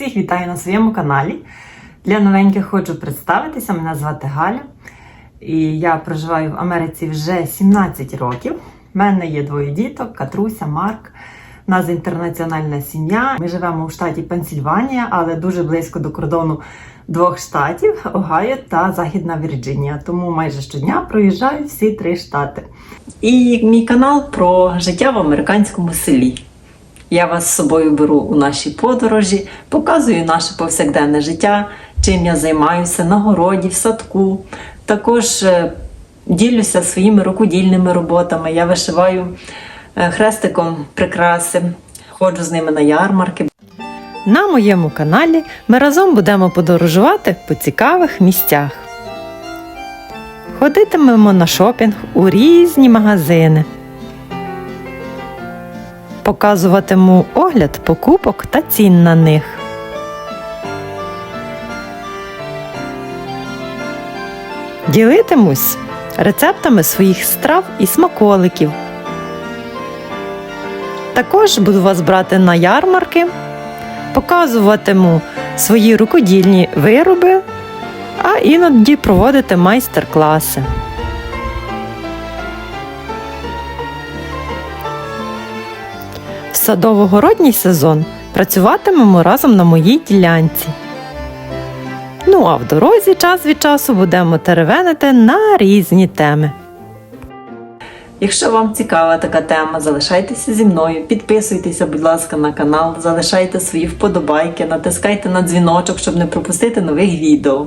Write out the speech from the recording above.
Всіх вітаю на своєму каналі. Для новеньких хочу представитися. Мене звати Галя. І я проживаю в Америці вже 17 років. У мене є двоє діток: Катруся, Марк. У нас інтернаціональна сім'я. Ми живемо у штаті Пенсільванія, але дуже близько до кордону двох штатів Огайо та Західна Вірджинія. Тому майже щодня проїжджаю всі три штати. І мій канал про життя в американському селі. Я вас з собою беру у наші подорожі, показую наше повсякденне життя, чим я займаюся на городі, в садку. Також е, ділюся своїми рукодільними роботами. Я вишиваю е, хрестиком прикраси, ходжу з ними на ярмарки. На моєму каналі ми разом будемо подорожувати по цікавих місцях. Ходитимемо на шопінг у різні магазини показуватиму огляд покупок та цін на них. Ділитимусь рецептами своїх страв і смаколиків. Також буду вас брати на ярмарки, показуватиму свої рукодільні вироби, а іноді проводити майстер-класи. Садово-городній сезон працюватимемо разом на моїй ділянці. Ну а в дорозі час від часу будемо теревенити на різні теми. Якщо вам цікава така тема, залишайтеся зі мною, підписуйтеся, будь ласка, на канал, залишайте свої вподобайки, натискайте на дзвіночок, щоб не пропустити нових відео.